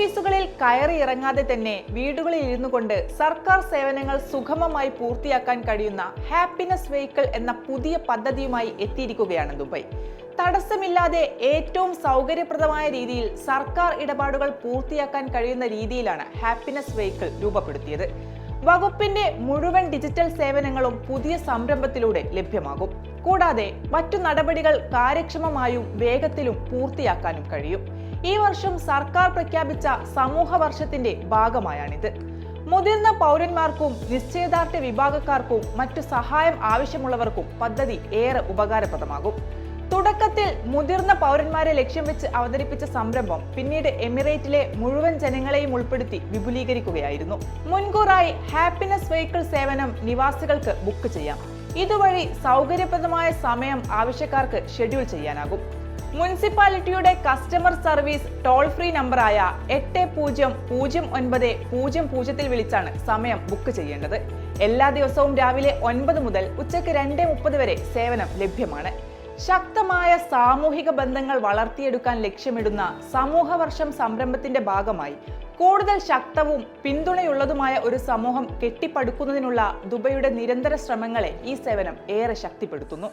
ഓഫീസുകളിൽ കയറി ഇറങ്ങാതെ തന്നെ വീടുകളിൽ ഇരുന്നു കൊണ്ട് സർക്കാർ സേവനങ്ങൾ സുഗമമായി പൂർത്തിയാക്കാൻ കഴിയുന്ന ഹാപ്പിനെസ് വെഹിക്കിൾ എന്ന പുതിയ പദ്ധതിയുമായി എത്തിയിരിക്കുകയാണ് ദുബായ്. തടസ്സമില്ലാതെ ഏറ്റവും സൗകര്യപ്രദമായ രീതിയിൽ സർക്കാർ ഇടപാടുകൾ പൂർത്തിയാക്കാൻ കഴിയുന്ന രീതിയിലാണ് ഹാപ്പിനെസ് വെഹിക്കിൾ രൂപപ്പെടുത്തിയത്. വകുപ്പിന്റെ മുഴുവൻ ഡിജിറ്റൽ സേവനങ്ങളും പുതിയ സംരംഭത്തിലൂടെ ലഭ്യമാകും. കൂടാതെ മറ്റു നടപടികൾ കാര്യക്ഷമമായും വേഗത്തിലും പൂർത്തിയാക്കാനും കഴിയും. ഈ വർഷം സർക്കാർ പ്രഖ്യാപിച്ച സമൂഹ വർഷത്തിന്റെ ഭാഗമായാണിത്. മുതിർന്ന പൗരന്മാർക്കും നിശ്ചയദാർഢ്യ വിഭാഗക്കാർക്കും മറ്റു സഹായം ആവശ്യമുള്ളവർക്കും പദ്ധതി ഏറെ ഉപകാരപ്രദമാകും. തുടക്കത്തിൽ മുതിർന്ന പൗരന്മാരെ ലക്ഷ്യം വെച്ച് അവതരിപ്പിച്ച സംരംഭം പിന്നീട് എമിറേറ്റിലെ മുഴുവൻ ജനങ്ങളെയും ഉൾപ്പെടുത്തി വിപുലീകരിക്കുകയായിരുന്നു. മുൻകൂറായി ഹാപ്പിനെസ് വെഹിക്കിൾ സേവനം നിവാസികൾക്ക് ബുക്ക് ചെയ്യാം. ഇതുവഴി സൗകര്യപ്രദമായ സമയം ആവശ്യക്കാർക്ക് ഷെഡ്യൂൾ ചെയ്യാനാകും. മുനിസിപ്പാലിറ്റിയുടെ കസ്റ്റമർ സർവീസ് ടോൾ ഫ്രീ നമ്പറായ എട്ട് പൂജ്യം പൂജ്യം ഒൻപത് പൂജ്യം പൂജ്യത്തിൽ വിളിച്ചാണ് സമയം ബുക്ക് ചെയ്യേണ്ടത്. എല്ലാ ദിവസവും രാവിലെ ഒൻപത് മുതൽ ഉച്ചയ്ക്ക് രണ്ട് മുപ്പത് വരെ സേവനം ലഭ്യമാണ്. ശക്തമായ സാമൂഹിക ബന്ധങ്ങൾ വളർത്തിയെടുക്കാൻ ലക്ഷ്യമിടുന്ന സമൂഹവർഷം സംരംഭത്തിന്റെ ഭാഗമായി കൂടുതൽ ശക്തവും പിന്തുണയുള്ളതുമായ ഒരു സമൂഹം കെട്ടിപ്പടുക്കുന്നതിനുള്ള ദുബൈയുടെ നിരന്തര ശ്രമങ്ങളെ ഈ സേവനം ഏറെ ശക്തിപ്പെടുത്തുന്നു.